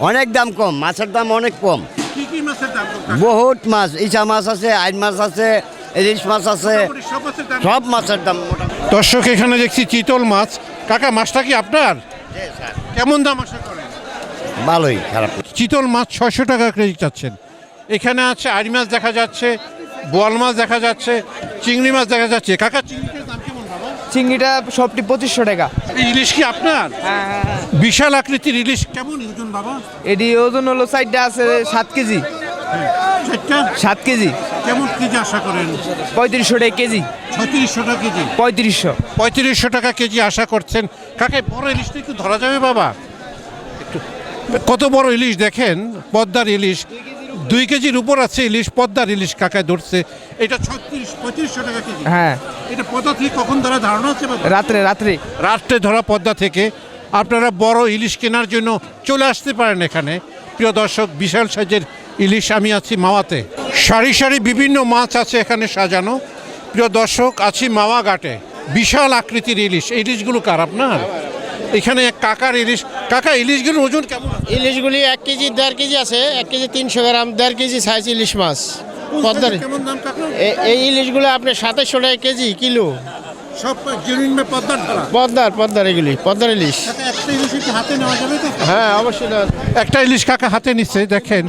অনেক দাম কম মাছের দাম অনেক কম। কি কি মাছের দাম কম? বহুত মাছ ইচা মাছ আছে আইন মাছ আছে ইলিশ মাছ আছে। সব মাছের দাম? দর্শক এখানে দেখছি চিতল মাছ। কাকা মাছটা কি আপনার? কেমন দাম আশা করেন? ভালোই খারাপ চিতল মাছ ছয়শো টাকা কেজি চাচ্ছেন। এখানে আছে আড়ি মাছ দেখা যাচ্ছে বোয়াল মাছ দেখা যাচ্ছে চিংড়ি মাছ দেখা যাচ্ছে। কাকা চিংড়িটার দাম চিংড়িটা সবটি পঁচিশশো টাকা। এই ইলিশ কি আপনার? হ্যাঁ হ্যাঁ হ্যাঁ। বিশাল আকৃতির ইলিশ। কেমন ওজন বাবা? এটি ওজন হলো সাইডটা আছে সাত কেজি। সাত কেজি। কেমন কেজি আশা করেন? পঁয়ত্রিশশো টাকা কেজি। ছত্রিশশো টাকা কেজি। পঁয়ত্রিশশো। পঁয়ত্রিশশো টাকা কেজি আশা করছেন। কাকে বড় ইলিশটা একটু ধরা যাবে বাবা? কত বড় ইলিশ দেখেন পদ্মার ইলিশ। দুই কেজির উপর আছে ইলিশ পদ্মার ইলিশ কাকায় ধরছে। এটা ছত্রিশ পঁয়ত্রিশশো টাকা কেজি। হ্যাঁ। এটা পদ্মা থেকে কখন ধরা ধারণা আছে রাত্রে রাত্রে। রাত্রে ধরা পদ্মা থেকে। আপনারা বড় ইলিশ কেনার জন্য চলে আসতে পারেন এখানে। প্রিয় দর্শক বিশাল সাইজের ইলিশ আমি আছি মাওয়াতে। সারি সারি বিভিন্ন মাছ আছে এখানে সাজানো। প্রিয় দর্শক আছি মাওয়া ঘাটে বিশাল আকৃতির ইলিশ। এই ইলিশগুলো কার আপনার? এখানে এক কাকার ইলিশ কাকা ইলিশগুলোর ওজন কেমন ইলিশগুলি এক কেজি দেড় কেজি আছে এক কেজি তিনশো গ্রাম দেড় কেজি সাইজ ইলিশ মাছ। পদ্মার এই ইলিশগুলো আপনার সাতাশশো টাকা কেজি কিলো। সব পদ্মার পদ্মার এগুলি পদ্মার ইলিশ। কাকা ইলিশ হাতে নেওয়া যাবে তো? হ্যাঁ অবশ্যই একটা ইলিশ কাকা হাতে নিচ্ছে দেখেন।